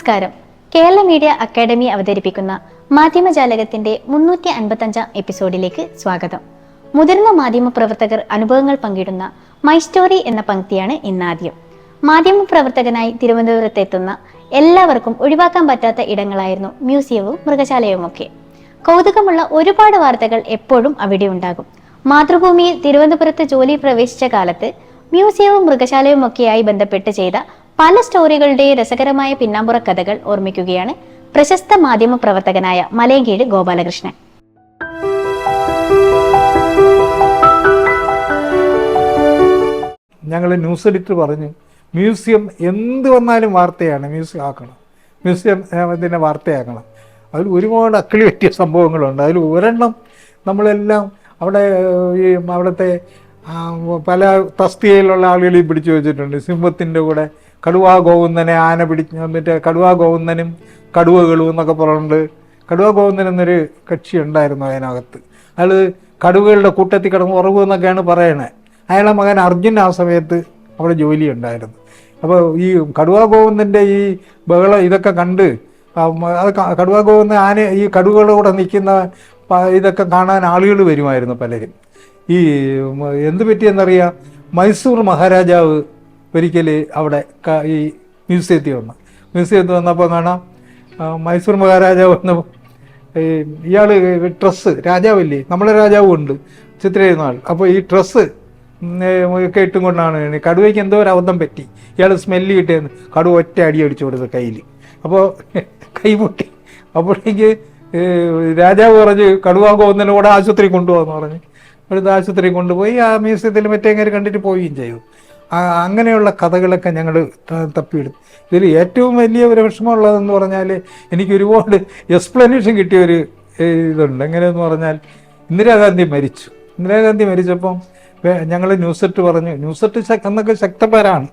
നമസ്കാരം. Kerala media academy അവതരിപ്പിക്കുന്ന മാധ്യമജാലകത്തിന്റെ മുന്നൂറ്റി അൻപത്തഞ്ചാം എപ്പിസോഡിലേക്ക് സ്വാഗതം. മുതിർന്ന മാധ്യമ പ്രവർത്തകർ അനുഭവങ്ങൾ പങ്കിടുന്ന മൈ സ്റ്റോറി എന്ന പങ്ക്തിയാണ് ഇന്നാദ്യം. മാധ്യമ പ്രവർത്തകനായി തിരുവനന്തപുരത്ത് എത്തുന്ന എല്ലാവർക്കും ഒഴിവാക്കാൻ പറ്റാത്ത ഇടങ്ങളായിരുന്നു മ്യൂസിയവും മൃഗശാലയുമൊക്കെ. കൗതുകമുള്ള ഒരുപാട് വാർത്തകൾ എപ്പോഴും അവിടെ ഉണ്ടാകും. മാതൃഭൂമിയിൽ തിരുവനന്തപുരത്ത് ജോലി പ്രവേശിച്ച കാലത്ത് മ്യൂസിയവും മൃഗശാലയും ഒക്കെയായി ബന്ധപ്പെട്ട് ചെയ്ത പല സ്റ്റോറികളുടെ രസകരമായ പിന്നാമ്പുറ കഥകൾ ഓർമ്മിക്കുകയാണ് പ്രശസ്ത മാധ്യമ പ്രവർത്തകനായ മലയങ്കീട് ഗോപാലകൃഷ്ണൻ. ഞങ്ങൾ ന്യൂസ് എഡിറ്റർ പറഞ്ഞു മ്യൂസിയം എന്ത് വന്നാലും വാർത്തയാണ് മ്യൂസിയം ആക്കണം. മ്യൂസിയം ഇതിനെ വാർത്തയാക്കണം. അതിൽ ഒരുപാട് അക്കിളി പറ്റിയ സംഭവങ്ങളുണ്ട്. അതിൽ ഒരെണ്ണം നമ്മളെല്ലാം അവിടെ ഈ അവിടുത്തെ പല തസ്തികയിലുള്ള ആളുകളെയും പിടിച്ചു വെച്ചിട്ടുണ്ട്. സിംഹത്തിന്റെ കൂടെ കടുവാ ഗോവുന്നനെ ആന പിടിച്ച് മറ്റേ കടുവാ ഗോവുന്നനും കടുവകളും എന്നൊക്കെ പറഞ്ഞിട്ടുണ്ട് കടുവ ഗോവിന്ദൻ എന്നൊരു കക്ഷി ഉണ്ടായിരുന്നു അതിനകത്ത്. അയാൾ കടുവകളുടെ കൂട്ടത്തിൽ കിടന്ന് ഉറവ് എന്നൊക്കെയാണ് പറയണത് അയാളെ മകൻ അർജുൻ ആ സമയത്ത് അവിടെ ജോലി ഉണ്ടായിരുന്നു. അപ്പോൾ ഈ കടുവ ഗോവിന്ദന്റെ ഈ ബഹളം ഇതൊക്കെ കണ്ട് അത് കടുവാ ഗോവിന്ദൻ ആന ഈ കടുവകളുടെ കൂടെ നിൽക്കുന്ന ഇതൊക്കെ കാണാൻ ആളുകൾ വരുമായിരുന്നു പലരും. ഈ എന്ത് പറ്റിയെന്നറിയാം? മൈസൂർ മഹാരാജാവ് ഒരിക്കൽ അവിടെ ഈ മ്യൂസിയത്തിൽ വന്നു. മ്യൂസിയത്തിൽ വന്നപ്പോൾ കാണാം മൈസൂർ മഹാരാജാവ് വന്ന ഇയാൾ ഡ്രസ്സ് രാജാവില്ലേ? നമ്മളെ രാജാവും ഉണ്ട്. ചിത്രയിരുന്നാൾ അപ്പോൾ ഈ ഡ്രസ്സ് ഒക്കെ ഇട്ടും കൊണ്ടാണ് കടുവയ്ക്ക് എന്തോ ഒരു അബദ്ധം പറ്റി. ഇയാൾ സ്മെല്ല് കിട്ടിയെന്ന് കടുവ ഒറ്റ അടി അടിച്ചു കൊടുത്തു കയ്യിൽ. അപ്പോൾ കൈ പൊട്ടി. അപ്പോഴേക്ക് രാജാവ് പറഞ്ഞ് കടുവ കോന്നനെ കൂടെ ആശുപത്രി കൊണ്ടുപോകാന്ന് പറഞ്ഞ്. അടുത്ത ആശുപത്രി കൊണ്ടുപോയി ആ മ്യൂസിയത്തിൽ മറ്റേങ്ങനെ കണ്ടിട്ട് പോവുകയും ചെയ്തു. അങ്ങനെയുള്ള കഥകളൊക്കെ ഞങ്ങൾ തപ്പിയിടും ഇതിൽ ഏറ്റവും വലിയ ഒരു വിഷമമുള്ളതെന്ന് പറഞ്ഞാൽ എനിക്ക് ഒരുപാട് എക്സ്പ്ലനേഷൻ കിട്ടിയ ഒരു ഇതുണ്ട്. എങ്ങനെയെന്ന് പറഞ്ഞാൽ ഇന്ദിരാഗാന്ധി മരിച്ചു. ഇന്ദിരാഗാന്ധി മരിച്ചപ്പം ഞങ്ങൾ ന്യൂസെറ്റ് പറഞ്ഞു. ന്യൂസെറ്റ് അന്നൊക്കെ ശക്തപരാണ്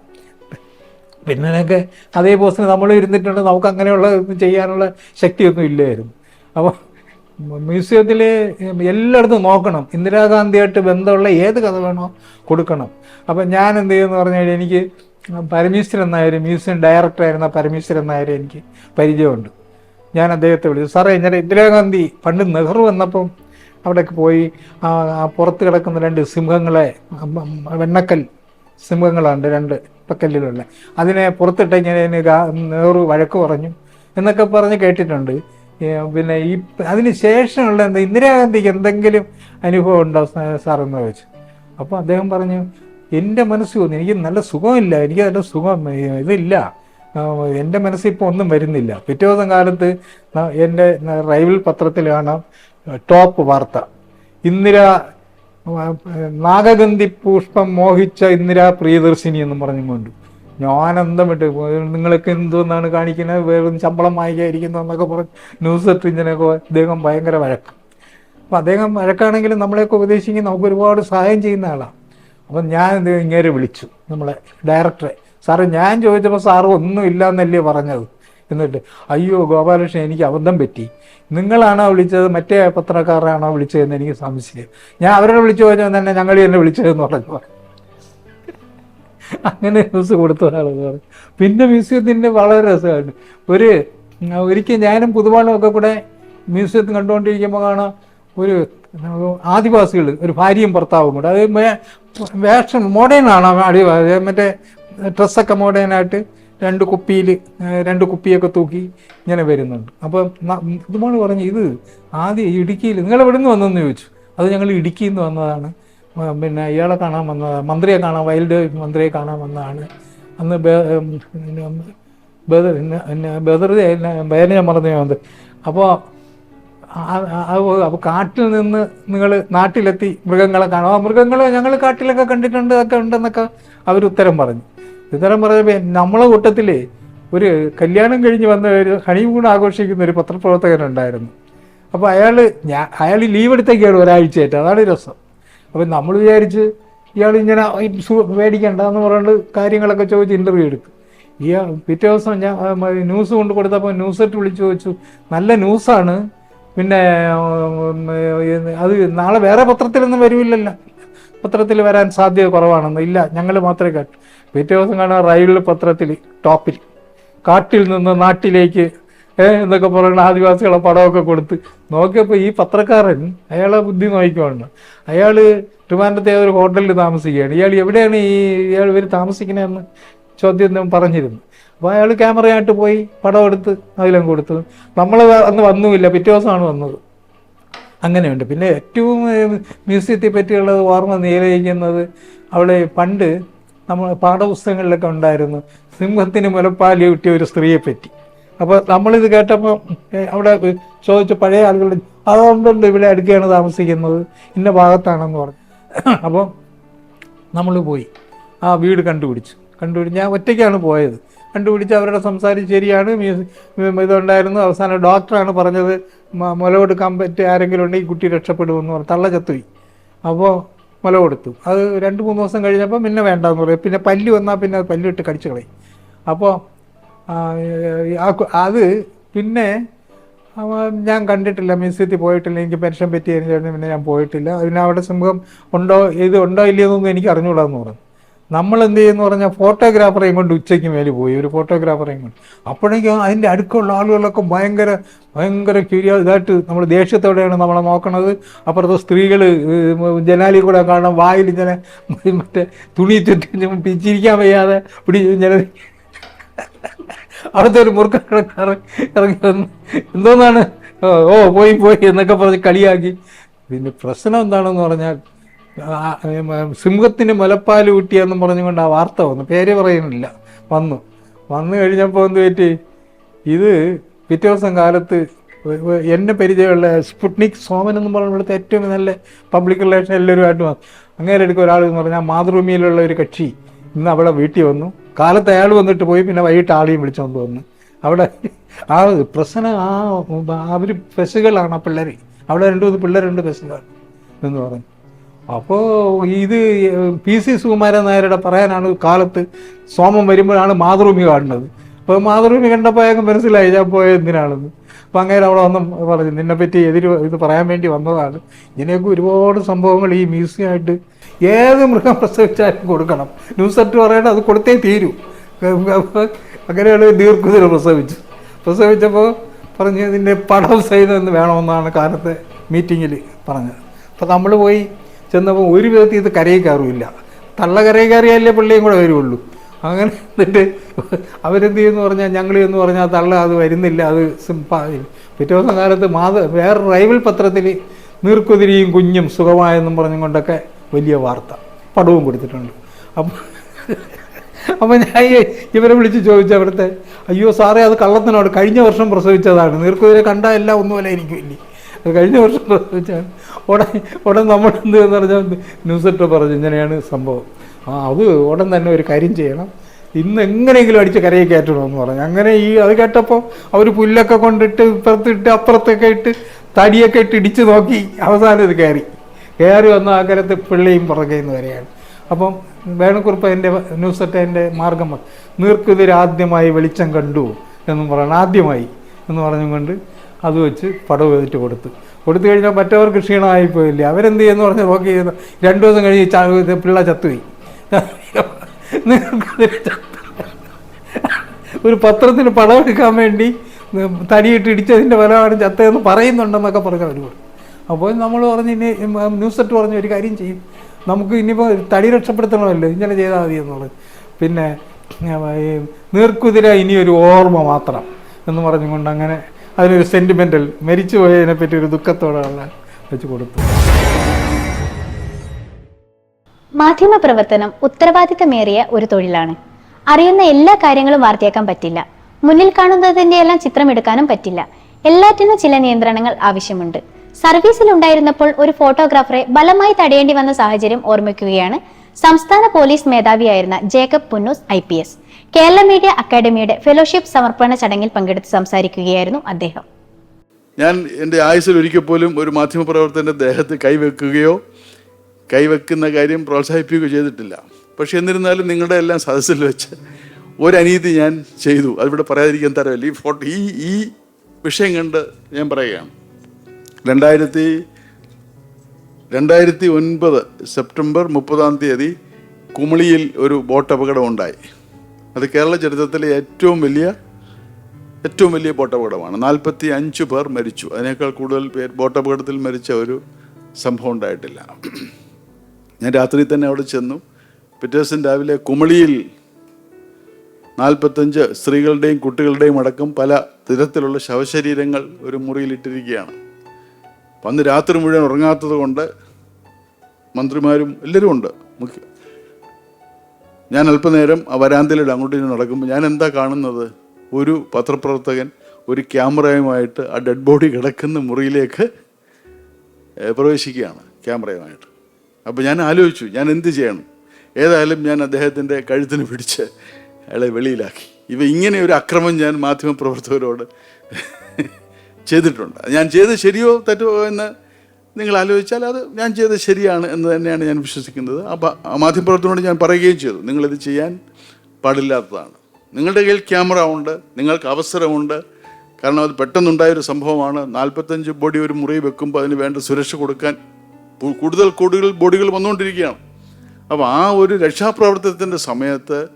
പിന്നൊക്കെ അതേ പോസ്റ്റിന് നമ്മൾ ഇരുന്നിട്ടുണ്ട്. നമുക്ക് അങ്ങനെയുള്ള ചെയ്യാനുള്ള ശക്തിയൊന്നും ഇല്ലായിരുന്നു. അപ്പോൾ മ്യൂസിയത്തിൽ എല്ലായിടത്തും നോക്കണം. ഇന്ദിരാഗാന്ധിയായിട്ട് ബന്ധമുള്ള ഏത് കഥ വേണോ കൊടുക്കണം. അപ്പം ഞാൻ എന്ത് ചെയ്യുമെന്ന് പറഞ്ഞു കഴിഞ്ഞാൽ എനിക്ക് പരമേശ്വരൻ നായർ മ്യൂസിയം ഡയറക്ടറായിരുന്ന പരമേശ്വരൻ നായർ എനിക്ക് പരിചയമുണ്ട്. ഞാൻ അദ്ദേഹത്തെ വിളിച്ചു. സാറേ ഞാൻ ഇന്ദിരാഗാന്ധി പണ്ട് നെഹ്റു വന്നപ്പം അവിടേക്ക് പോയി ആ പുറത്ത് കിടക്കുന്ന രണ്ട് സിംഹങ്ങളെ വെണ്ണക്കൽ സിംഹങ്ങളുണ്ട് രണ്ട് പക്കല്ലിലുള്ള അതിനെ പുറത്തിട്ട് ഞാൻ നെഹ്റു വഴക്ക് പറഞ്ഞു എന്നൊക്കെ പറഞ്ഞ് കേട്ടിട്ടുണ്ട്. പിന്നെ ഈ അതിന് ശേഷമുള്ള എന്താ ഇന്ദിരാഗാന്ധിക്ക് എന്തെങ്കിലും അനുഭവം ഉണ്ടോ സാറെന്ന് ചോദിച്ചു. അപ്പോൾ അദ്ദേഹം പറഞ്ഞു എന്റെ മനസ്സ് തോന്നി എനിക്ക് നല്ല സുഖമില്ല എനിക്ക് നല്ല സുഖം ഇതില്ല. എന്റെ മനസ്സിൽ ഇപ്പോൾ ഒന്നും വരുന്നില്ല. പിറ്റേ ദിവസം കാലത്ത് എന്റെ റൈവൽ റൈവൽ പത്രത്തിലാണ് ടോപ്പ് വാർത്ത. ഇന്ദിര നാഗഗന്ധി പുഷ്പം മോഹിച്ച ഇന്ദിര പ്രിയദർശിനി എന്നും പറഞ്ഞുകൊണ്ട് ഞാൻ അന്തം വിട്ട് നിങ്ങളൊക്കെ എന്തോന്നാണ് കാണിക്കുന്നത്? വെറും ശമ്പളം വാങ്ങിക്കാതിരിക്കുന്നു എന്നൊക്കെ പറഞ്ഞ് ന്യൂസ് ഇങ്ങനെയൊക്കെ അദ്ദേഹം ഭയങ്കര വഴക്ക്. അപ്പം അദ്ദേഹം വഴക്കാണെങ്കിലും നമ്മളെയൊക്കെ ഉപദേശിക്കും നമുക്ക് ഒരുപാട് സഹായം ചെയ്യുന്ന ആളാണ് അപ്പം ഞാൻ ഇങ്ങേരെ വിളിച്ചു നമ്മളെ ഡയറക്ടറെ. സാറ് ഞാൻ ചോദിച്ചപ്പോൾ സാറ് ഒന്നും ഇല്ല എന്നല്ലേ പറഞ്ഞത്? എന്നിട്ട് അയ്യോ ഗോപാലകൃഷ്ണൻ എനിക്ക് അബദ്ധം പറ്റി. നിങ്ങളാണോ വിളിച്ചത്? മറ്റേ പത്രക്കാരാണോ വിളിച്ചതെന്ന് എനിക്ക് സംശയം. ഞാൻ അവരോട് വിളിച്ചു കഴിഞ്ഞാൽ തന്നെ ഞങ്ങൾ തന്നെ വിളിച്ചതെന്ന് പറഞ്ഞു. അങ്ങനെ ന്യൂസ് കൊടുത്ത ഒരാളെന്ന് പറഞ്ഞു. പിന്നെ മ്യൂസിയത്തിന്റെ വളരെ രസമായിട്ട്. ഒരു ഒരിക്കൽ ഞാനും പുതുവാളും ഒക്കെ കൂടെ മ്യൂസിയത്തിൽ കണ്ടുകൊണ്ടിരിക്കുമ്പോൾ കാണാം ഒരു ആദിവാസികൾ ഒരു ഭാര്യയും ഭർത്താവും കൂടെ. അത് വേഷം മോഡേൺ ആണ് അടി മറ്റേ ഡ്രസ്സൊക്കെ മോഡേണായിട്ട് രണ്ട് കുപ്പിയിൽ രണ്ട് കുപ്പിയൊക്കെ തൂക്കി ഇങ്ങനെ വരുന്നുണ്ട്. അപ്പം പുതുമാൾ പറഞ്ഞു ഇത് ആദ്യം ഇടുക്കിയിൽ നിങ്ങൾ എവിടെ നിന്ന് വന്നെന്ന് ചോദിച്ചു. അത് ഞങ്ങൾ ഇടുക്കിയിൽ നിന്ന് വന്നതാണ്. പിന്നെ ഇയാളെ കാണാൻ വന്നതാണ് മന്ത്രിയെ കാണാൻ വൈൽഡ് മന്ത്രിയെ കാണാൻ വന്നതാണ്. അന്ന് ബേദർ ബദർ പേര് ഞാൻ മറന്നു ഞാൻ അപ്പോൾ അപ്പോൾ കാട്ടിൽ നിന്ന് നിങ്ങൾ നാട്ടിലെത്തി മൃഗങ്ങളെ കാണാം. ആ മൃഗങ്ങളെ ഞങ്ങൾ കാട്ടിലൊക്കെ കണ്ടിട്ടുണ്ട് ഒക്കെ ഉണ്ടെന്നൊക്കെ അവർ ഉത്തരം പറഞ്ഞു. ഉത്തരം പറഞ്ഞപ്പോൾ നമ്മളെ കൂട്ടത്തിൽ ഒരു കല്യാണം കഴിഞ്ഞ് വന്ന ഒരു ഹണിമൂൺ ആഘോഷിക്കുന്ന ഒരു പത്രപ്രവർത്തകനുണ്ടായിരുന്നു അപ്പോൾ അയാൾ ഞാൻ അയാൾ ലീവ് എടുത്തേക്കാണ് ഒരാഴ്ചയായിട്ട്. അതാണ് രസം. അപ്പം നമ്മൾ വിചാരിച്ച് ഇയാൾ ഇങ്ങനെ എന്ന് പറഞ്ഞിട്ട് കാര്യങ്ങളൊക്കെ ചോദിച്ച് ഇന്റർവ്യൂ എടുത്തു. ഇയാൾ പിറ്റേ ദിവസം ഞാൻ ന്യൂസ് കൊണ്ട് കൊടുത്തപ്പോൾ ന്യൂസെറ്റ് വിളിച്ചു ചോദിച്ചു നല്ല ന്യൂസാണ് പിന്നെ അത് നാളെ വേറെ പത്രത്തിലൊന്നും വരില്ലല്ലോ. പത്രത്തിൽ വരാൻ സാധ്യത കുറവാണെന്ന്. ഇല്ല ഞങ്ങൾ മാത്രമേ കേട്ടു. പിറ്റേ ദിവസം കാണാൻ റൈലിൽ പത്രത്തിൽ ടോപ്പിൽ കാട്ടിൽ നിന്ന് നാട്ടിലേക്ക് എന്നൊക്കെ പറയുന്ന ആദിവാസികളെ പടമൊക്കെ കൊടുത്ത് നോക്കിയപ്പോൾ ഈ പത്രക്കാരൻ അയാളെ ബുദ്ധി നോക്കിക്കൊണ്ട് അയാൾ ട്രിവാൻഡത്തെ ഒരു ഹോട്ടലിൽ താമസിക്കുകയാണ്. ഇയാൾ എവിടെയാണ് ഈ ഇയാൾ ഇവർ താമസിക്കുന്നതെന്ന് ചോദ്യം പറഞ്ഞിരുന്നു. അപ്പോൾ അയാൾ ക്യാമറയായിട്ട് പോയി പടം എടുത്ത് അതിലും കൊടുത്തു. നമ്മൾ അന്ന് വന്നുമില്ല. പിറ്റേ ദിവസമാണ് വന്നത്. അങ്ങനെയുണ്ട്. പിന്നെ ഏറ്റവും മ്യൂസിയത്തെ പറ്റിയുള്ള ഓർമ്മ നീലയിക്കുന്നത് അവിടെ പണ്ട് നമ്മൾ പാഠപുസ്തകങ്ങളിലൊക്കെ ഉണ്ടായിരുന്നു. സിംഹത്തിന് മുലപ്പാലി കിട്ടിയ ഒരു സ്ത്രീയെ പറ്റി അപ്പോൾ നമ്മളിത് കേട്ടപ്പോൾ അവിടെ ചോദിച്ച പഴയ ആളുകളുടെ അതുകൊണ്ടുണ്ട് ഇവിടെ അടുക്കുകയാണ് താമസിക്കുന്നത്? ഇന്ന ഭാഗത്താണെന്ന് പറഞ്ഞു. അപ്പോൾ നമ്മൾ പോയി. ആ വീട് കണ്ടുപിടിച്ചു. കണ്ടുപിടിച്ച് ഞാൻ ഒറ്റയ്ക്കാണ് പോയത്. കണ്ടുപിടിച്ച് അവരുടെ സംസാരിച്ച് ശരിയാണ് ഇതുണ്ടായിരുന്നു. അവസാനം ഡോക്ടറാണ് പറഞ്ഞത് മുല കൊടുക്കാൻ പറ്റിയ ആരെങ്കിലും ഉണ്ടെങ്കിൽ കുട്ടി രക്ഷപ്പെടുമെന്ന് പറഞ്ഞു. തള്ള ചത്തുപോയി അപ്പോൾ മുല കൊടുത്തു അത് രണ്ട് മൂന്ന് ദിവസം കഴിഞ്ഞപ്പോൾ പിന്നെ വേണ്ടെന്ന് പറയും പിന്നെ പല്ല് വന്നാൽ പിന്നെ അത് പല്ലിട്ട് കടിച്ചു കളയും. അപ്പോൾ അത് പിന്നെ ഞാൻ കണ്ടിട്ടില്ല മ്യൂസിയത്തിൽ പോയിട്ടില്ല എനിക്ക് പെൻഷൻ പറ്റിയതിന് ശേഷം പിന്നെ ഞാൻ പോയിട്ടില്ല. അതിന് അവിടെ സിംഹം ഉണ്ടോ ഇത് ഉണ്ടോ ഇല്ലയോന്നൊന്നും എനിക്ക് അറിഞ്ഞുകൂടാന്ന് പറഞ്ഞു. നമ്മൾ എന്ത് ചെയ്യുന്നു പറഞ്ഞാൽ ഫോട്ടോഗ്രാഫറെയും കൊണ്ട് ഉച്ചയ്ക്ക് മേലെ പോയി ഒരു ഫോട്ടോഗ്രാഫറെയും കൊണ്ട്. അപ്പോഴേക്കും അതിന്റെ അടുക്കുള്ള ആളുകളൊക്കെ ഭയങ്കര ഭയങ്കര ക്യൂരിയോ ഇതായിട്ട് നമ്മൾ ദേഷ്യത്തോടെയാണ് നമ്മളെ നോക്കണത്. അപ്പുറത്ത് സ്ത്രീകൾ ജനാലി കൂടെ കാണാം വായിൽ ഇങ്ങനെ മറ്റേ തുണി ചുറ്റി പിച്ചിരിക്കാൻ വയ്യാതെ പിടി ഇങ്ങനെ അവിടുത്തെ ഒരു മുറുക്കാരൻ ഇറങ്ങി വന്ന് എന്തോന്നാണ്? ഓ പോയി പോയി എന്നൊക്കെ പറഞ്ഞ് കളിയാക്കി. പിന്നെ പ്രശ്നം എന്താണെന്ന് പറഞ്ഞാൽ സിംഹത്തിന് മുലപ്പാൽ ഊട്ടിയെന്നും പറഞ്ഞുകൊണ്ട് ആ വാർത്ത വന്നു. പേര് പറയുന്നില്ല. വന്നു. വന്നു കഴിഞ്ഞപ്പോൾ എന്ത് പറ്റി? ഇത് പിറ്റേ ദിവസം കാലത്ത് എന്നെ പരിചയമുള്ള സ്പുട്നിക് സോമൻ എന്ന് പറഞ്ഞ ഏറ്റവും നല്ല പബ്ലിക് റിലേഷൻ എല്ലാവരുമായിട്ട് വന്നു. എടുക്കുക ഒരാൾ എന്ന് പറഞ്ഞാൽ മാതൃഭൂമിയിലുള്ള ഒരു കക്ഷി. ഇന്ന് അവിടെ വീട്ടിൽ വന്നു. കാലത്ത് അയാൾ വന്നിട്ട് പോയി പിന്നെ വൈകിട്ട് ആളെയും വിളിച്ചുകൊണ്ട് വന്നു. അവിടെ ആ പ്രശ്നം ആ അവർ പെസുകളാണ് ആ പിള്ളേർ അവിടെ രണ്ടു മൂന്ന് പിള്ളേരുണ്ട് പെസുകളാണ് എന്ന് പറഞ്ഞു. അപ്പോൾ ഇത് പി സി സുകുമാരൻ നായരുടെ പറയാനാണ് കാലത്ത് സോമം വരുമ്പോഴാണ് മാതൃഭൂമി കാണുന്നത്. അപ്പോൾ മാതൃഭൂമി കണ്ടപ്പോൾ അയാൾക്ക് മനസ്സിലായി ഞാൻ പോയ എന്തിനാണെന്ന്. അപ്പോൾ അങ്ങനെ അവിടെ വന്ന് പറഞ്ഞു നിന്നെപ്പറ്റി എതിര് ഇത് പറയാൻ വേണ്ടി വന്നതാണ്. ഇങ്ങനെയൊക്കെ ഒരുപാട് സംഭവങ്ങൾ ഈ മ്യൂസിയമായിട്ട് ഏത് മൃഗം പ്രസവിച്ചാലും കൊടുക്കണം. ന്യൂസ് സെറ്റ് പറയണത് അത് കൊടുത്തേ തീരൂ. അങ്ങനെയാണ് ദീർഘുതിര പ്രസവിച്ചു പ്രസവിച്ചപ്പോൾ പറഞ്ഞ് ഇതിന്റെ പടം സഹിതം എന്ന് വേണമെന്നാണ് കാലത്തെ മീറ്റിങ്ങിൽ പറഞ്ഞത്. അപ്പോൾ നമ്മൾ പോയി ചെന്നപ്പോൾ ഒരു വിധത്തിൽ ഇത് കരയിൽ കയറില്ല. തള്ള കരയിൽ കയറിയാലേ പിള്ളേയും കൂടെ വരുള്ളൂ. അങ്ങനെ എന്നിട്ട് അവരെന്ത് ചെയ്യുമെന്ന് പറഞ്ഞാൽ ഞങ്ങൾ എന്ന് പറഞ്ഞാൽ തള്ള അത് വരുന്നില്ല അത് പിറ്റേ ദിവസം കാലത്ത് മാത വേറെ റൈവൽ പത്രത്തിൽ നീർക്കുതിരിയും കുഞ്ഞും സുഖമായെന്നും പറഞ്ഞും കൊണ്ടൊക്കെ വലിയ വാർത്ത. പടവും കൊടുത്തിട്ടുണ്ട്. അപ്പം അപ്പം ഞാൻ ഇവരെ വിളിച്ച് ചോദിച്ചു അവിടുത്തെ അയ്യോ സാറേ അത് കള്ളത്തിനോട് കഴിഞ്ഞ വർഷം പ്രസവിച്ചതാണ്. നീർക്കുതിരെ കണ്ടാൽ എല്ലാം ഒന്നുമല്ല എനിക്ക് വലിയ അത് കഴിഞ്ഞ വർഷം പ്രസവിച്ചാണ് ഉടൻ ഉടൻ നമ്മൾ എന്ത് എന്ന് പറഞ്ഞാൽ ന്യൂസ് ഇട്ട് പറഞ്ഞു ഇങ്ങനെയാണ് സംഭവം. ആ അത് ഉടൻ തന്നെ ഒരു കാര്യം ചെയ്യണം. ഇന്ന് എങ്ങനെയെങ്കിലും അടിച്ച് കരയെ കയറ്റണമെന്ന് പറഞ്ഞു. അങ്ങനെ ഈ അത് കേട്ടപ്പോൾ അവർ പുല്ലൊക്കെ കൊണ്ടിട്ട് ഇപ്പുറത്തിട്ട് അപ്പുറത്തൊക്കെ ഇട്ട് തടിയൊക്കെ ഇട്ട് ഇടിച്ച് നോക്കി അവസാനം ഇത് കയറി. കയറി വന്ന അകലത്ത് പിള്ളയും പുറകെ പുറകെന്ന് വരെയാണ് അപ്പം വേണക്കുറിപ്പ് എന്റെ ന്യൂസ് സെറ്റ് എന്റെ മാർഗം നീർക്കുതിരാദ്യമായി വെളിച്ചം കണ്ടു എന്നും പറയണം. ആദ്യമായി എന്ന് പറഞ്ഞുകൊണ്ട് അത് വെച്ച് പടവ് വെച്ചിട്ട് കൊടുത്തു. കൊടുത്തു കഴിഞ്ഞാൽ മറ്റവർക്ക് ക്ഷീണമായി പോയില്ലേ അവരെന്ത് ചെയ്യുന്നു പറഞ്ഞ് നോക്കി ചെയ്യുന്നു രണ്ടു ദിവസം കഴിഞ്ഞ് പിള്ള ചത്തുപോയി. ഒരു പത്രത്തിന് പടവെടുക്കാൻ വേണ്ടി തടിയിട്ട് ഇടിച്ചതിന്റെ ഫലമാണ് ചത്തതെന്ന് പറയുന്നുണ്ടെന്നൊക്കെ പറഞ്ഞ ഒരുപാട് അപ്പോൾ നമ്മൾ പറഞ്ഞ് ഇനി ന്യൂസ് സെറ്റ് പറഞ്ഞ് ഒരു കാര്യം ചെയ്യും. നമുക്ക് ഇനിയിപ്പോൾ തടി രക്ഷപ്പെടുത്തണമല്ലോ ഇങ്ങനെ ചെയ്താൽ മതി എന്നുള്ളത് പിന്നെ നീർക്കുതിര ഇനിയൊരു ഓർമ്മ മാത്രം എന്ന് പറഞ്ഞുകൊണ്ട് അങ്ങനെ അതിനൊരു സെന്റിമെന്റൽ മരിച്ചു പോയതിനെ പറ്റി ഒരു ദുഃഖത്തോടെയുള്ള വെച്ച് കൊടുത്തു. മാധ്യമപ്രവർത്തനം ഉത്തരവാദിത്തമേറിയ ഒരു തൊഴിലാണ്. അറിയുന്ന എല്ലാ കാര്യങ്ങളും വാർത്തയാക്കാൻ പറ്റില്ല. മുന്നിൽ കാണുന്നതിന്റെ എല്ലാം ചിത്രമെടുക്കാനും പറ്റില്ല. എല്ലാറ്റിനും ചില നിയന്ത്രണങ്ങൾ ആവശ്യമുണ്ട്. സർവീസിൽ ഉണ്ടായിരുന്നപ്പോൾ ഒരു ഫോട്ടോഗ്രാഫറെ ബലമായി തടയേണ്ടി വന്ന സാഹചര്യം ഓർമ്മിക്കുകയാണ്. സംസ്ഥാന police മേധാവിയായിരുന്ന Jacob Punnoose I P S. Kerala media അക്കാദമിയുടെ ഫെലോഷിപ്പ് സമർപ്പണ ചടങ്ങിൽ പങ്കെടുത്ത് സംസാരിക്കുകയായിരുന്നു അദ്ദേഹം. ഞാൻ എന്റെ ആയുസ്സിൽ ഒരിക്കൽ പോലും ഒരു മാധ്യമപ്രവർത്തകന്റെ ദേഹത്ത് കൈവെക്കുകയോ കൈവെക്കുന്ന കാര്യം പ്രോത്സാഹിപ്പിക്കുകയോ ചെയ്തിട്ടില്ല. പക്ഷേ എന്നിരുന്നാലും നിങ്ങളുടെ എല്ലാം സദസ്സിൽ വെച്ച് ഒരനീതി ഞാൻ ചെയ്തു. അതിവിടെ പറയാതിരിക്കാൻ തരമില്ല. ഈ ഫോട്ടോ ഈ ഈ വിഷയം കണ്ട് ഞാൻ പറയുകയാണ്. രണ്ടായിരത്തി രണ്ടായിരത്തി ഒൻപത് സെപ്റ്റംബർ മുപ്പതാം തീയതി കുമളിയിൽ ഒരു ബോട്ട് അപകടമുണ്ടായി അത് കേരള ചരിത്രത്തിലെ ഏറ്റവും വലിയ ഏറ്റവും വലിയ ബോട്ട് അപകടമാണ് നാൽപ്പത്തി അഞ്ച് പേർ മരിച്ചു. അതിനേക്കാൾ കൂടുതൽ പേർ ബോട്ട് അപകടത്തിൽ മരിച്ച ഒരു സംഭവം ഉണ്ടായിട്ടില്ല. ഞാൻ രാത്രി തന്നെ അവിടെ ചെന്നു. പിറ്റേ ദിവസം രാവിലെ കുമളിയിൽ നാൽപ്പത്തഞ്ച് സ്ത്രീകളുടെയും കുട്ടികളുടെയും അടക്കം പല തരത്തിലുള്ള ശവശരീരങ്ങൾ ഒരു മുറിയിലിട്ടിരിക്കുകയാണ് അപ്പം അന്ന് രാത്രി മുഴുവൻ ഉറങ്ങാത്തത് കൊണ്ട് മന്ത്രിമാരും എല്ലാവരും ഉണ്ട്. മുഖ്യ ഞാൻ അല്പനേരം ആ വരാന്തയിലൂടെ അങ്ങോട്ട് ഇങ്ങനെ നടക്കുമ്പോൾ ഞാൻ എന്താ കാണുന്നത്? ഒരു പത്രപ്രവർത്തകൻ ഒരു ക്യാമറയുമായിട്ട് ആ ഡെഡ് ബോഡി കിടക്കുന്ന മുറിയിലേക്ക് പ്രവേശിക്കുകയാണ് ക്യാമറയുമായിട്ട്. അപ്പോൾ ഞാൻ ആലോചിച്ചു ഞാൻ എന്ത് ചെയ്യണം? ഏതായാലും ഞാൻ അദ്ദേഹത്തിന്റെ കഴുത്തിന് പിടിച്ച് അയാളെ വെളിയിലാക്കി. ഇവ ഇങ്ങനെ ഒരു അക്രമം ഞാൻ മാധ്യമപ്രവർത്തകരോട് ചെയ്തിട്ടുണ്ട്. ഞാൻ ചെയ്തത് ശരിയോ തെറ്റോ എന്ന് നിങ്ങൾ ആലോചിച്ചാൽ അത് ഞാൻ ചെയ്തത് ശരിയാണ് എന്ന് തന്നെയാണ് ഞാൻ വിശ്വസിക്കുന്നത്. അപ്പോൾ ആ മാധ്യമപ്രവർത്തകരോട് ഞാൻ പറയുകയും ചെയ്തു. നിങ്ങളിത് ചെയ്യാൻ പാടില്ലാത്തതാണ്. നിങ്ങളുടെ കയ്യിൽ ക്യാമറ ഉണ്ട് നിങ്ങൾക്ക് അവസരമുണ്ട്. കാരണം അത് പെട്ടെന്നുണ്ടായൊരു സംഭവമാണ്. നാൽപ്പത്തഞ്ച് ബോഡി ഒരു മുറി വെക്കുമ്പോൾ അതിന് വേണ്ട സുരക്ഷ കൊടുക്കാൻ കൂടുതൽ കൂടുതൽ ബോഡികൾ വന്നുകൊണ്ടിരിക്കുകയാണ്. അപ്പോൾ ആ ഒരു രക്ഷാപ്രവർത്തനത്തിന്റെ സമയത്ത്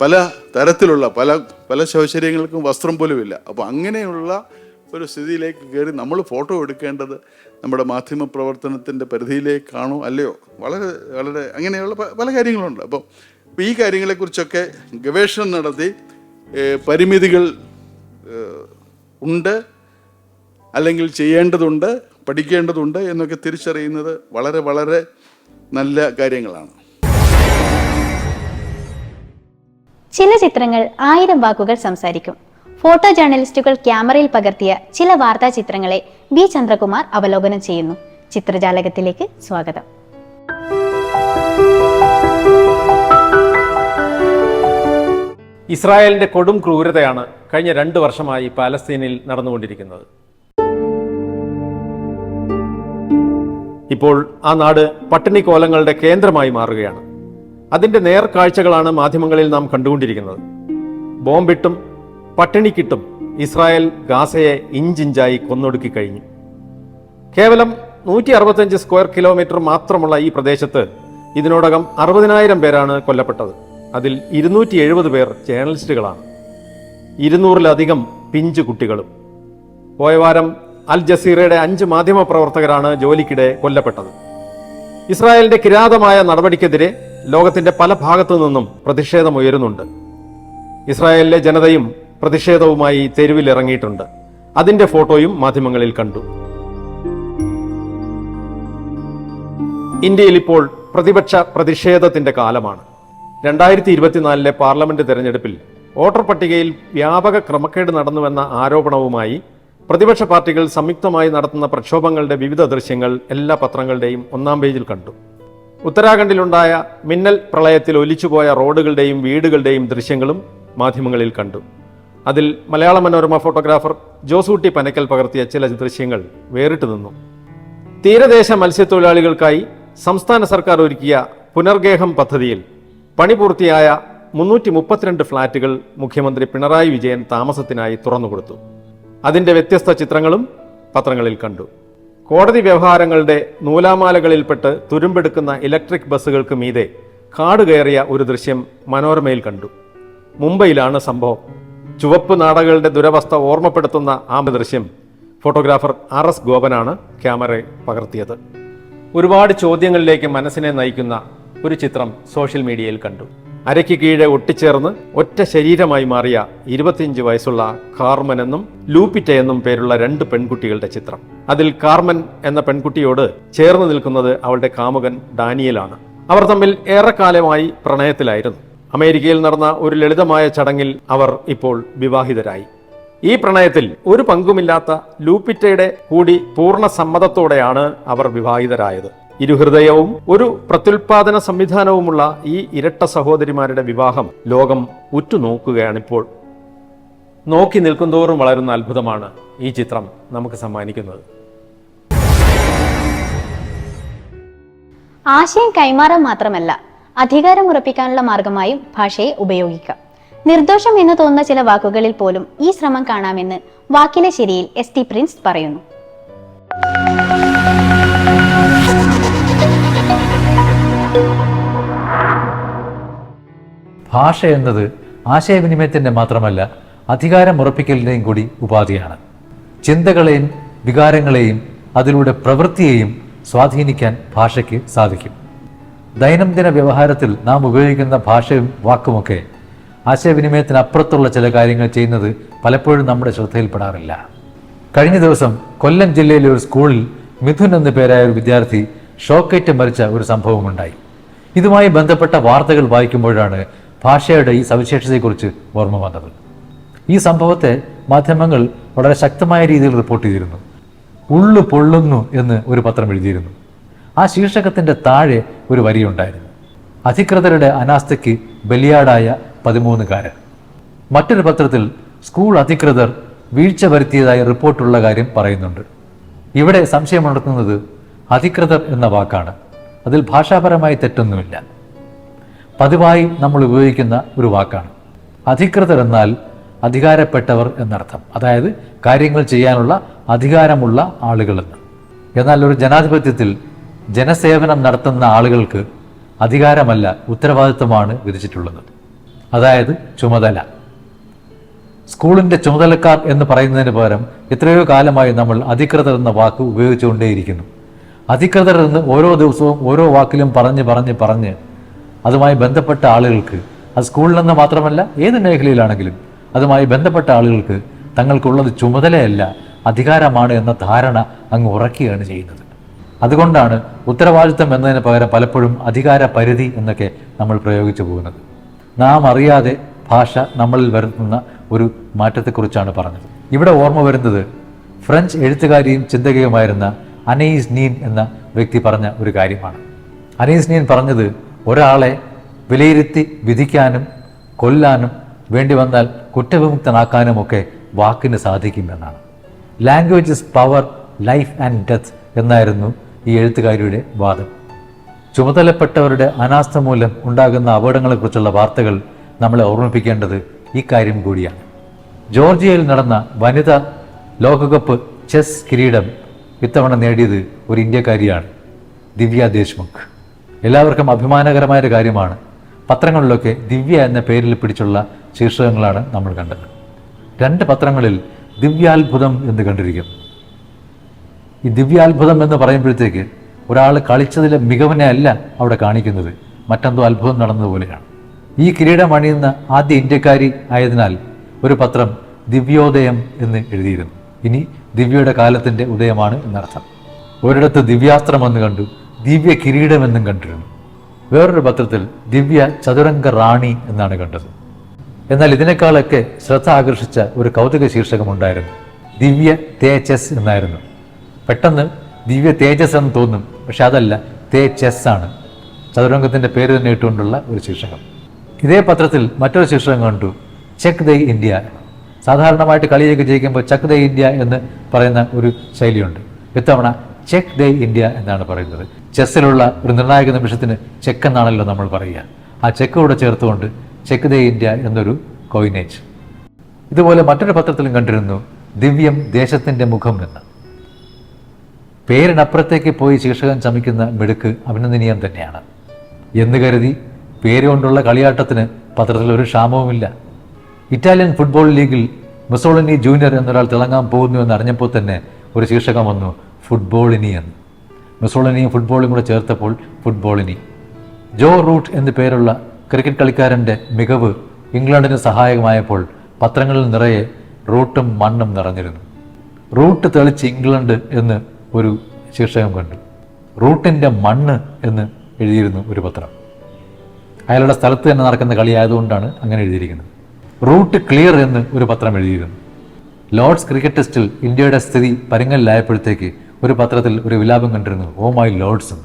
പല തരത്തിലുള്ള പല പല ശൗചര്യങ്ങൾക്കും വസ്ത്രം പോലുമില്ല. അപ്പോൾ അങ്ങനെയുള്ള ഒരു സ്ഥിതിയിലേക്ക് കയറി നമ്മൾ ഫോട്ടോ എടുക്കേണ്ടത് നമ്മുടെ മാധ്യമ പ്രവർത്തനത്തിന്റെ പരിധിയിലേക്കാണോ അല്ലയോ? വളരെ വളരെ അങ്ങനെയുള്ള പല കാര്യങ്ങളുണ്ട്. അപ്പം ഈ കാര്യങ്ങളെക്കുറിച്ചൊക്കെ ഗവേഷണം നടത്തി പരിമിതികൾ ഉണ്ട് അല്ലെങ്കിൽ ചെയ്യേണ്ടതുണ്ട് പഠിക്കേണ്ടതുണ്ട് എന്നൊക്കെ തിരിച്ചറിയുന്നത് വളരെ വളരെ നല്ല കാര്യങ്ങളാണ്. ചില ചിത്രങ്ങൾ ആയിരം വാക്കുകൾ സംസാരിക്കും. ഫോട്ടോ ജേർണലിസ്റ്റുകൾ ക്യാമറയിൽ പകർത്തിയ ചില വാർത്താ ചിത്രങ്ങളെ ബി ചന്ദ്രകുമാർ അവലോകനം ചെയ്യുന്നു. ചിത്രജാലകത്തിലേക്ക് സ്വാഗതം. ഇസ്രായേലിന്റെ കൊടും ക്രൂരതയാണ് കഴിഞ്ഞ രണ്ട് വർഷമായി പാലസ്തീനിൽ നടന്നുകൊണ്ടിരിക്കുന്നത്. ഇപ്പോൾ ആ നാട് പട്ടിണി കോലങ്ങളുടെ കേന്ദ്രമായി മാറുകയാണ്. അതിന്റെ നേർക്കാഴ്ചകളാണ് മാധ്യമങ്ങളിൽ നാം കണ്ടുകൊണ്ടിരിക്കുന്നത്. ബോംബിട്ടും പട്ടിണിക്കിട്ടും ഇസ്രായേൽ ഗാസയെ ഇഞ്ചിഞ്ചായി കൊന്നൊടുക്കി കഴിഞ്ഞു. കേവലം നൂറ്റി അറുപത്തഞ്ച് സ്ക്വയർ കിലോമീറ്റർ മാത്രമുള്ള ഈ പ്രദേശത്ത് ഇതിനോടകം അറുപതിനായിരം പേരാണ് കൊല്ലപ്പെട്ടത്. അതിൽ ഇരുന്നൂറ്റി എഴുപത് പേർ ജേർണലിസ്റ്റുകളാണ് ഇരുന്നൂറിലധികം പിഞ്ചു കുട്ടികളും. പോയ വാരം അൽ ജസീറയുടെ അഞ്ച് മാധ്യമ പ്രവർത്തകരാണ് ജോലിക്കിടെ കൊല്ലപ്പെട്ടത്. ഇസ്രായേലിന്റെ കിരാതമായ നടപടിക്കെതിരെ ലോകത്തിന്റെ പല ഭാഗത്തു നിന്നും പ്രതിഷേധമുയരുന്നുണ്ട്. ഇസ്രായേലിലെ ജനതയും പ്രതിഷേധവുമായി തെരുവിലിറങ്ങിയിട്ടുണ്ട്. അതിന്റെ ഫോട്ടോയും മാധ്യമങ്ങളിൽ കണ്ടു. ഇന്ത്യയിൽ ഇപ്പോൾ പ്രതിപക്ഷ പ്രതിഷേധത്തിന്റെ കാലമാണ്. രണ്ടായിരത്തി ഇരുപത്തിനാലിലെ പാർലമെന്റ് തെരഞ്ഞെടുപ്പിൽ വോട്ടർ പട്ടികയിൽ വ്യാപക ക്രമക്കേട് നടന്നുവെന്ന ആരോപണവുമായി പ്രതിപക്ഷ പാർട്ടികൾ സംയുക്തമായി നടത്തുന്ന പ്രക്ഷോഭങ്ങളുടെ വിവിധ ദൃശ്യങ്ങൾ എല്ലാ പത്രങ്ങളുടെയും ഒന്നാം പേജിൽ കണ്ടു. ഉത്തരാഖണ്ഡിലുണ്ടായ മിന്നൽ പ്രളയത്തിൽ ഒലിച്ചുപോയ റോഡുകളുടെയും വീടുകളുടെയും ദൃശ്യങ്ങളും മാധ്യമങ്ങളിൽ കണ്ടു. അതിൽ മലയാള മനോരമ ഫോട്ടോഗ്രാഫർ ജോസൂട്ടി പനക്കൽ പകർത്തിയ ചില ദൃശ്യങ്ങൾ വേറിട്ട് നിന്നു. തീരദേശ മത്സ്യത്തൊഴിലാളികൾക്കായി സംസ്ഥാന സർക്കാർ ഒരുക്കിയ പുനർഗേഹം പദ്ധതിയിൽ പണി പൂർത്തിയായ മുന്നൂറ്റി മുപ്പത്തിരണ്ട് ഫ്ളാറ്റുകൾ മുഖ്യമന്ത്രി പിണറായി വിജയൻ താമസത്തിനായി തുറന്നുകൊടുത്തു. അതിന്റെ വ്യത്യസ്ത ചിത്രങ്ങളും പത്രങ്ങളിൽ കണ്ടു. കോടതി വ്യവഹാരങ്ങളുടെ നൂലാമാലകളിൽപ്പെട്ട് തുരുമ്പെടുക്കുന്ന ഇലക്ട്രിക് ബസ്സുകൾക്ക് മീതെ കാട് കയറിയ ഒരു ദൃശ്യം മനോരമയിൽ കണ്ടു. മുംബൈയിലാണ് സംഭവം. ചുവപ്പ് നാടകളുടെ ദുരവസ്ഥ ഓർമ്മപ്പെടുത്തുന്ന ആ ദൃശ്യം ഫോട്ടോഗ്രാഫർ ആർ എസ് ഗോപനാണ് ക്യാമറ പകർത്തിയത്. ഒരുപാട് ചോദ്യങ്ങളിലേക്ക് മനസ്സിനെ നയിക്കുന്ന ഒരു ചിത്രം സോഷ്യൽ മീഡിയയിൽ കണ്ടു. അരയ്ക്ക് കീഴെ ഒട്ടിച്ചേർന്ന് ഒറ്റ ശരീരമായി മാറിയ ഇരുപത്തിയഞ്ച് വയസ്സുള്ള കാർമൻ എന്നും ലൂപ്പിറ്റ എന്നും പേരുള്ള രണ്ട് പെൺകുട്ടികളുടെ ചിത്രം. അതിൽ കാർമൻ എന്ന പെൺകുട്ടിയോട് ചേർന്ന് നിൽക്കുന്നത് അവളുടെ കാമുകൻ ഡാനിയലാണ്. അവർ തമ്മിൽ ഏറെക്കാലമായി പ്രണയത്തിലായിരുന്നു. അമേരിക്കയിൽ നടന്ന ഒരു ലളിതമായ ചടങ്ങിൽ അവർ ഇപ്പോൾ വിവാഹിതരായി. ഈ പ്രണയത്തിൽ ഒരു പങ്കുമില്ലാത്ത ലൂപ്പിറ്റയുടെ കൂടി പൂർണ സമ്മതത്തോടെയാണ് അവർ വിവാഹിതരായത്. ഇരുഹൃദയവും ഒരു പ്രത്യുൽപാദന സംവിധാനവുമുള്ള ഈ ഇരട്ട സഹോദരിമാരുടെ വിവാഹം ലോകം ഉറ്റുനോക്കുകയാണിപ്പോൾ. നോക്കി നിൽക്കുന്തോറും വളരുന്ന അത്ഭുതമാണ് ഈ ചിത്രം നമുക്ക് സമ്മാനിക്കുന്നത്. ആശയം കൈമാറാൻ മാത്രമല്ല അധികാരം ഉറപ്പിക്കാനുള്ള മാർഗമായും ഭാഷയെ ഉപയോഗിക്കാം. നിർദോഷം എന്ന് തോന്നുന്ന ചില വാക്കുകളിൽ പോലും ഈ ശ്രമം കാണാമെന്ന് വാക്കിലെ ശരിയിൽ എസ് ടി പ്രിൻസ് പറയുന്നു. ഭാഷ എന്നത് ആശയവിനിമയത്തിന്റെ മാത്രമല്ല അധികാരം ഉറപ്പിക്കലിന്റെയും കൂടി ഉപാധിയാണ്. ചിന്തകളെയും വികാരങ്ങളെയും അതിലൂടെ പ്രവൃത്തിയെയും സ്വാധീനിക്കാൻ ഭാഷയ്ക്ക് സാധിക്കും. ദൈനംദിന വ്യവഹാരത്തിൽ നാം ഉപയോഗിക്കുന്ന ഭാഷയും വാക്കുമൊക്കെ ആശയവിനിമയത്തിനപ്പുറത്തുള്ള ചില കാര്യങ്ങൾ ചെയ്യുന്നത് പലപ്പോഴും നമ്മുടെ ശ്രദ്ധയിൽപ്പെടാറില്ല. കഴിഞ്ഞ ദിവസം കൊല്ലം ജില്ലയിലെ ഒരു സ്കൂളിൽ മിഥുൻ എന്ന പേരായ ഒരു വിദ്യാർത്ഥി ഷോക്കേറ്റ് മരിച്ച ഒരു സംഭവമുണ്ടായി. ഇതുമായി ബന്ധപ്പെട്ട വാർത്തകൾ വായിക്കുമ്പോഴാണ് ഭാഷയുടെ ഈ സവിശേഷതയെക്കുറിച്ച് ഓർമ്മ വന്നത്. ഈ സംഭവത്തെ മാധ്യമങ്ങൾ വളരെ ശക്തമായ രീതിയിൽ റിപ്പോർട്ട് ചെയ്തിരുന്നു. ഉള്ളു പൊള്ളുന്നു എന്ന് ഒരു പത്രം എഴുതിയിരുന്നു. ആ ശീർഷകത്തിന്റെ താഴെ ഒരു വരിയുണ്ടായിരുന്നു. അധികൃതരുടെ അനാസ്ഥയ്ക്ക് ബലിയാടായ പതിമൂന്നുകാരൻ. മറ്റൊരു പത്രത്തിൽ സ്കൂൾ അധികൃതർ വീഴ്ച വരുത്തിയതായി റിപ്പോർട്ടുള്ള കാര്യം പറയുന്നുണ്ട്. ഇവിടെ സംശയമുണർത്തുന്നത് അധികൃതർ എന്ന വാക്കാണ്. അതിൽ ഭാഷാപരമായി തെറ്റൊന്നുമില്ല. പതിവായി നമ്മൾ ഉപയോഗിക്കുന്ന ഒരു വാക്കാണ്. അധികൃതർ എന്നാൽ അധികാരപ്പെട്ടവർ എന്നർത്ഥം. അതായത് കാര്യങ്ങൾ ചെയ്യാനുള്ള അധികാരമുള്ള ആളുകളെന്ന് എന്നാൽ ഒരു ജനാധിപത്യത്തിൽ ജനസേവനം നടത്തുന്ന ആളുകൾക്ക് അധികാരമല്ല ഉത്തരവാദിത്വമാണ് വിധിച്ചിട്ടുള്ളത്. അതായത് ചുമതല. സ്കൂളിന്റെ ചുമതലക്കാർ എന്ന് പറയുന്നതിന് പകരം എത്രയോ കാലമായി നമ്മൾ അധികൃതർ എന്ന വാക്ക് ഉപയോഗിച്ചുകൊണ്ടേയിരിക്കുന്നു. അധികൃതർ എന്ന് ഓരോ ദിവസവും ഓരോ വാക്കിലും പറഞ്ഞ് പറഞ്ഞ് പറഞ്ഞ് അതുമായി ബന്ധപ്പെട്ട ആളുകൾക്ക് അത് സ്കൂളിൽ നിന്ന് മാത്രമല്ല ഏത് മേഖലയിലാണെങ്കിലും അതുമായി ബന്ധപ്പെട്ട ആളുകൾക്ക് തങ്ങൾക്കുള്ളത് ചുമതലയല്ല അധികാരമാണ് എന്ന ധാരണ അങ്ങ് ഉറക്കുകയാണ് ചെയ്യുന്നത്. അതുകൊണ്ടാണ് ഉത്തരവാദിത്തം എന്നതിന് പകരം പലപ്പോഴും അധികാര പരിധി എന്നൊക്കെ നമ്മൾ പ്രയോഗിച്ചു പോകുന്നത്. നാം അറിയാതെ ഭാഷ നമ്മളിൽ വരുത്തുന്ന ഒരു മാറ്റത്തെക്കുറിച്ചാണ് പറഞ്ഞത്. ഇവിടെ ഓർമ്മ വരുന്നത് ഫ്രഞ്ച് എഴുത്തുകാരിയും ചിന്തകയുമായിരുന്ന അനീസ് നീൻ എന്ന വ്യക്തി പറഞ്ഞ ഒരു കാര്യമാണ്. അനീസ് നീൻ പറഞ്ഞത് ഒരാളെ വിലയിരുത്തി വിധിക്കാനും കൊല്ലാനും വേണ്ടി വന്നാൽ കുറ്റവിമുക്തനാക്കാനും ഒക്കെ വാക്കിന് സാധിക്കുമെന്നാണ് language is power life and death എന്നായിരുന്നു ഈ എഴുത്തുകാരിയുടെ വാദം. ചുമതലപ്പെട്ടവരുടെ അനാസ്ഥ മൂലം ഉണ്ടാകുന്ന അപകടങ്ങളെക്കുറിച്ചുള്ള വാർത്തകൾ നമ്മളെ ഓർമ്മിപ്പിക്കേണ്ടത് ഈ കാര്യം കൂടിയാണ്. ജോർജിയയിൽ നടന്ന വനിത ലോകകപ്പ് ചെസ് കിരീടം ഇത്തവണ നേടിയത് ഒരു ഇന്ത്യക്കാരിയാണ് ദിവ്യ ദേശ്മുഖ്. എല്ലാവർക്കും അഭിമാനകരമായ ഒരു കാര്യമാണ്. പത്രങ്ങളിലൊക്കെ ദിവ്യ എന്ന പേരിൽ പിടിച്ചുള്ള ശീർഷകങ്ങളാണ് നമ്മൾ കണ്ടത്. രണ്ട് പത്രങ്ങളിൽ ദിവ്യാത്ഭുതം എന്ന് കണ്ടിരിക്കുന്നു ഈ ദിവ്യാത്ഭുതം എന്ന് പറയുമ്പോഴത്തേക്ക് ഒരാൾ കളിച്ചതിലെ മികവിനെ അല്ല അവിടെ കാണിക്കുന്നത്. മറ്റെന്തോ അത്ഭുതം നടന്നതുപോലെയാണ് ഈ കിരീടം അണിയുന്ന ആദ്യ ഇന്ത്യക്കാരി ആയതിനാൽ ഒരു പത്രം ദിവ്യോദയം എന്ന് എഴുതിയിരുന്നു. ഇനി ദിവ്യയുടെ കാലത്തിന്റെ ഉദയമാണ് എന്നർത്ഥം. ഒരിടത്ത് ദിവ്യാസ്ത്രം എന്ന് കണ്ടു ദിവ്യ കിരീടം എന്നും കണ്ടിരുന്നു. വേറൊരു പത്രത്തിൽ ദിവ്യ ചതുരംഗ റാണി എന്നാണ് കണ്ടത്. എന്നാൽ ഇതിനേക്കാളൊക്കെ ശ്രദ്ധ ആകർഷിച്ച ഒരു കൗതുക ശീർഷകമുണ്ടായിരുന്നു ദിവ്യ തേജസ് എന്നായിരുന്നു. പെട്ടെന്ന് ദിവ്യ തേജസ് എന്ന് തോന്നും. പക്ഷെ അതല്ല തേജസ് ആണ് ചതുരംഗത്തിന്റെ പേര് തന്നെ ഇട്ടുകൊണ്ടുള്ള ഒരു ശീർഷകം. ഇതേ പത്രത്തിൽ മറ്റൊരു ശീർഷകം കണ്ടു. ചെക്ക് ദൈ ഇന്ത്യ സാധാരണമായിട്ട് കളിയൊക്കെ ജയിക്കുമ്പോൾ ചെക്ക് ദൈ ഇന്ത്യ എന്ന് പറയുന്ന ഒരു ശൈലിയുണ്ട്. ഇത്തവണ ചെക്ക് ദൈ ഇന്ത്യ എന്നാണ് പറയുന്നത്. ചെസ്സിലുള്ള ഒരു നിർണായക നിമിഷത്തിന് ചെക്ക് എന്നാണല്ലോ നമ്മൾ പറയുക. ആ ചെക്ക് കൂടെ ചേർത്തുകൊണ്ട് ചെക്ക് ദൈ ഇന്ത്യ എന്നൊരു കോയിനേജ് ഇതുപോലെ മറ്റൊരു പത്രത്തിലും കണ്ടിരുന്നു ദിവ്യം ദേശത്തിന്റെ മുഖം എന്ന്. പേരിനപ്പുറത്തേക്ക് പോയി ശീർഷകം ചമിക്കുന്ന മിടുക്ക് അഭിനന്ദനീയം തന്നെയാണ്. എന്ന് കരുതി പേരുകൊണ്ടുള്ള കളിയാട്ടത്തിന് പത്രത്തിൽ ഒരു ക്ഷാമവുമില്ല. ഇറ്റാലിയൻ ഫുട്ബോൾ ലീഗിൽ മുസോളിനി ജൂനിയർ എന്നൊരാൾ തിളങ്ങാൻ പോകുന്നു എന്ന് അറിഞ്ഞപ്പോൾ തന്നെ ഒരു ശീർഷകം വന്നു ഫുട്ബോളിനി എന്ന്. മുസോളിനിയും ഫുട്ബോളും കൂടെ ചേർത്തപ്പോൾ ഫുട്ബോളിനി ജോ റൂട്ട് എന്നു പേരുള്ള ക്രിക്കറ്റ് കളിക്കാരന്റെ മികവ് ഇംഗ്ലണ്ടിന് സഹായകമായപ്പോൾ പത്രങ്ങളിൽ നിറയെ റൂട്ടും മണ്ണും നിറഞ്ഞിരുന്നു. റൂട്ട് തെളിച്ച് ഇംഗ്ലണ്ട് എന്ന് ഒരു ശീർഷകം കണ്ടു. റൂട്ടിന്റെ മണ്ണ് എന്ന് എഴുതിയിരുന്നു ഒരു പത്രം. അയാളുടെ സ്ഥലത്ത് തന്നെ നടക്കുന്ന കളിയായതുകൊണ്ടാണ് അങ്ങനെ എഴുതിയിരിക്കുന്നത്. റൂട്ട് ക്ലിയർ എന്ന് ഒരു പത്രം എഴുതിയിരുന്നു. ലോർഡ്സ് ക്രിക്കറ്റ് ടെസ്റ്റിൽ ഇന്ത്യയുടെ സ്ഥിതി പരുങ്ങലിലായപ്പോഴത്തേക്ക് ഒരു പത്രത്തിൽ ഒരു വിലാപം കണ്ടിരുന്നു ഓ മൈ ലോർഡ്സ് എന്ന്.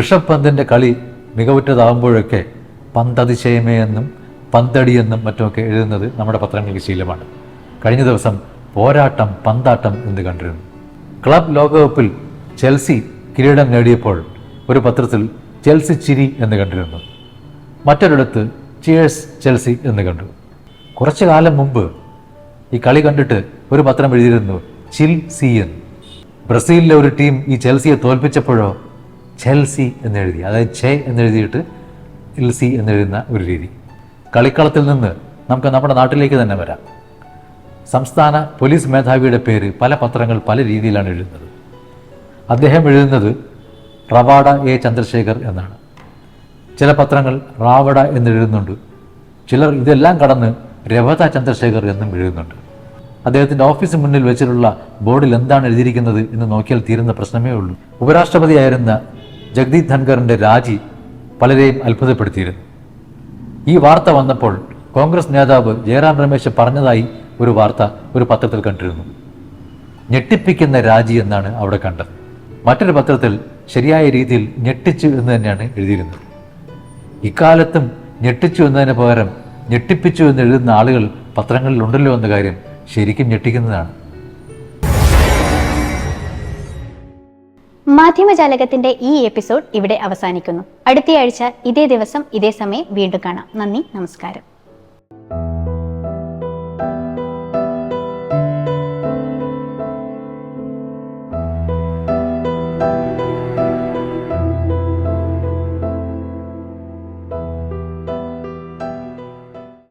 ഋഷഭ് പന്തിന്റെ കളി മികവുറ്റതാകുമ്പോഴൊക്കെ പന്തതിശയമേ എന്നും പന്തടി എന്നും മറ്റുമൊക്കെ എഴുതുന്നത് നമ്മുടെ പത്രങ്ങൾക്ക് ശീലമാണ്. കഴിഞ്ഞ ദിവസം പോരാട്ടം പന്താട്ടം എന്ന് കണ്ടിരുന്നു. ക്ലബ് ലോകകപ്പിൽ ചെൽസി കിരീടം നേടിയപ്പോൾ ഒരു പത്രത്തിൽ ചെൽസി ചിരി എന്ന് കണ്ടിരുന്നു. മറ്റൊരിടത്ത് ചിയേഴ്സ് ചെൽസി എന്ന് കണ്ടു. കുറച്ചു കാലം മുമ്പ് ഈ കളി കണ്ടിട്ട് ഒരു പത്രം എഴുതിയിരുന്നു ചിൽ സി എന്ന് ബ്രസീലിലെ ഒരു ടീം ഈ ചെൽസിയെ തോൽപ്പിച്ചപ്പോഴോ ചെൽസി എന്നെഴുതി അതായത് ചെ എന്നെഴുതിയിട്ട് ഇൽസി എന്നെഴുതുന്ന ഒരു രീതി. കളിക്കളത്തിൽ നിന്ന് നമുക്ക് നമ്മുടെ നാട്ടിലേക്ക് തന്നെ വരാം. സംസ്ഥാന പോലീസ് മേധാവിയുടെ പേര് പല പത്രങ്ങൾ പല രീതിയിലാണ് എഴുതുന്നത്. അദ്ദേഹം എഴുതുന്നത് റവാഡ എ ചന്ദ്രശേഖർ എന്നാണ്. ചില പത്രങ്ങൾ റാവഡ എന്ന് എഴുതുന്നുണ്ട്. ചിലർ ഇതെല്ലാം കടന്ന് രവത ചന്ദ്രശേഖർ എന്നും എഴുതുന്നുണ്ട്. അദ്ദേഹത്തിന്റെ ഓഫീസ് മുന്നിൽ വെച്ചിട്ടുള്ള ബോർഡിൽ എന്താണ് എഴുതിയിരിക്കുന്നത് എന്ന് നോക്കിയാൽ തീരുന്ന പ്രശ്നമേ ഉള്ളൂ. ഉപരാഷ്ട്രപതിയായിരുന്ന ജഗദീപ് ധൻഖറിന്റെ രാജി പലരെയും അത്ഭുതപ്പെടുത്തിയിരുന്നു. ഈ വാർത്ത വന്നപ്പോൾ കോൺഗ്രസ് നേതാവ് ജയറാം രമേശ് പറഞ്ഞതായി ഒരു വാർത്ത ഒരു പത്രത്തിൽ കണ്ടിരുന്നു. ഞെട്ടിപ്പിക്കുന്ന രാജി എന്നാണ് അവിടെ കണ്ടത്. മറ്റൊരു പത്രത്തിൽ ശരിയായ രീതിയിൽ ഞെട്ടിച്ചു എന്ന് തന്നെയാണ് എഴുതിയിരുന്നത്. ഇക്കാലത്തും ഞെട്ടിച്ചു എന്നതിന് പകരം ഞെട്ടിപ്പിച്ചു എന്ന് എഴുതുന്ന ആളുകൾ പത്രങ്ങളിൽ ഉണ്ടല്ലോ എന്ന കാര്യം ശരിക്കും ഞെട്ടിക്കുന്നതാണ്. മാധ്യമജാലകത്തിന്റെ ഈ എപ്പിസോഡ് ഇവിടെ അവസാനിക്കുന്നു. അടുത്തയാഴ്ച ഇതേ ദിവസം ഇതേ സമയം വീണ്ടും കാണാം. നന്ദി നമസ്കാരം.